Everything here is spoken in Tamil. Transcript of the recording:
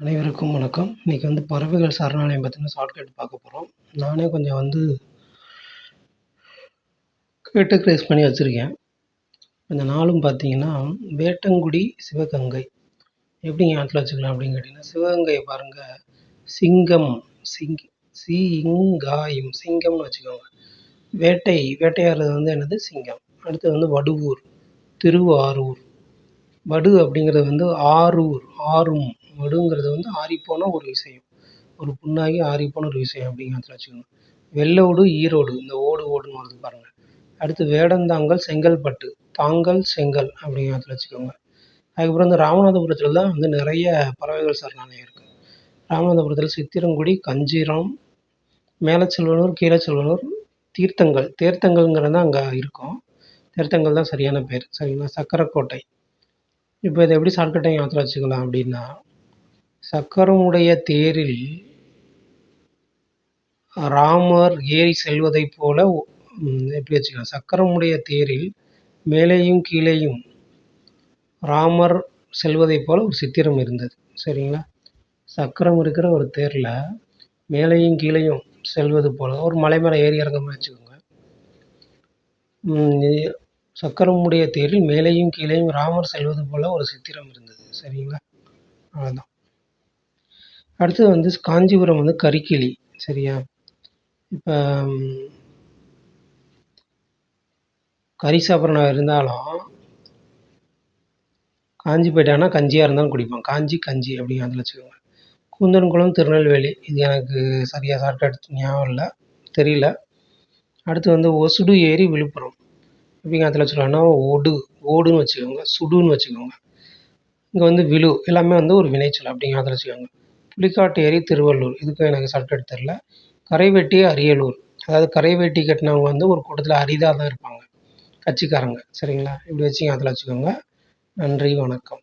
அனைவருக்கும் வணக்கம். இன்றைக்கி வந்து பறவைகள் சரணாலயம் பற்றின ஷார்ட்கட் பார்க்க போகிறோம் நானே கொஞ்சம் வந்து கேட்டகரைஸ் பண்ணி வச்சுருக்கேன். இந்த நாளும் பார்த்தீங்கன்னா வேட்டங்குடி சிவகங்கை. எப்படிங்க ஞாபகத்தில் வச்சுக்கலாம் அப்படின்னு கேட்டிங்கன்னா சிவகங்கையை பாருங்கள் சிங்கம் சிங் சிங்காயும் சிங்கம்னு வச்சுக்கோங்க. வேட்டை வேட்டையாடுறது வந்து என்னது? சிங்கம். அடுத்து வந்து வடுவூர் திருவாரூர். வடு அப்படிங்கிறது வந்து ஆரூர் ஆறும். வடுங்கிறது வந்து ஆறிப்போன ஒரு விஷயம் ஒரு புண்ணாகி ஆறிப்போன ஒரு விஷயம் அப்படிங்கிறத வச்சுக்கணும் வெள்ளோடு ஈரோடு. இந்த ஓடு ஓடுன்னு வருது பாருங்கள் அடுத்து வேடந்தாங்கல் செங்கல்பட்டு. தாங்கல் செங்கல் அப்படிங்கிறத வச்சுக்கோங்க. அதுக்கப்புறம் இந்த ராமநாதபுரத்தில் தான் வந்து நிறைய பறவைகள் சரணாலயம் இருக்குது ராமநாதபுரத்தில் சித்திரங்குடி கஞ்சிராம் மேலச்செல்வனூர் கீழச்செல்வனூர் தீர்த்தங்கள். தீர்த்தங்கள்ங்கிறது தான் அங்கே இருக்கும். தீர்த்தங்கள் தான் சரியான பேர். சரிங்களா? சக்கரக்கோட்டை. இப்போ இதை எப்படி ஷார்ட்கட்டாக ஞாபகத்தில் வச்சுக்கலாம் அப்படின்னா சக்கரமுடைய தேரில் ராமர் ஏறி செல்வதைப் போல எப்படி வச்சுக்கலாம்? சக்கரமுடைய தேரில் மேலேயும் கீழேயும் ராமர் செல்வதைப் போல ஒரு சித்திரம் இருந்தது. சரிங்களா? சக்கரம் இருக்கிற ஒரு தேரில் மேலேயும் கீழேயும் செல்வது போல ஒரு மலை மேலே ஏறி இறங்க வச்சுக்கோங்க. சக்கரமுடைய தேரில் மேலேயும் கீழேயும் ராமர் செல்வது போல ஒரு சித்திரம் இருந்தது. சரிங்களா? அவ்வளோதான் அடுத்தது வந்து காஞ்சிபுரம் வந்து கரிக்கிளி. சரியா? இப்போ கறி சாப்பிட்றவன் இருந்தாலும் காஞ்சி போயிட்டான்னா கஞ்சியாக இருந்தாலும் குடிப்பான். காஞ்சி கஞ்சி அப்படின்னு அதில் வச்சுக்கோங்க. கூந்தன்குளம் திருநெல்வேலி. இது எனக்கு சரியாக ஷார்ட்கட் ஞாபகம் இல்லை தெரியல. அடுத்து வந்து ஒசுடு ஏரி விழுப்புரம். எப்படிங்க சொல்லுவாங்கன்னா ஒடு ஓடுன்னு வச்சுக்கோங்க சுடுன்னு வச்சுக்கோங்க. இங்கே வந்து விழு எல்லாமே வந்து ஒரு வினைச்சொல் அப்படிங்க வச்சுக்கோங்க. புலிக்காட்டு ஏரி திருவள்ளூர். இதுக்கும் எனக்கு ஷார்ட்கட் தெரில கரைவெட்டி அரியலூர். அதாவது கரைவெட்டி கட்டினவங்க வந்து ஒரு கூட்டத்தில் அரிதாக தான் இருப்பாங்க. கட்சிக்காரங்க. சரிங்களா? இப்படி வச்சுங்க அதில் வச்சுக்கோங்க. நன்றி வணக்கம்.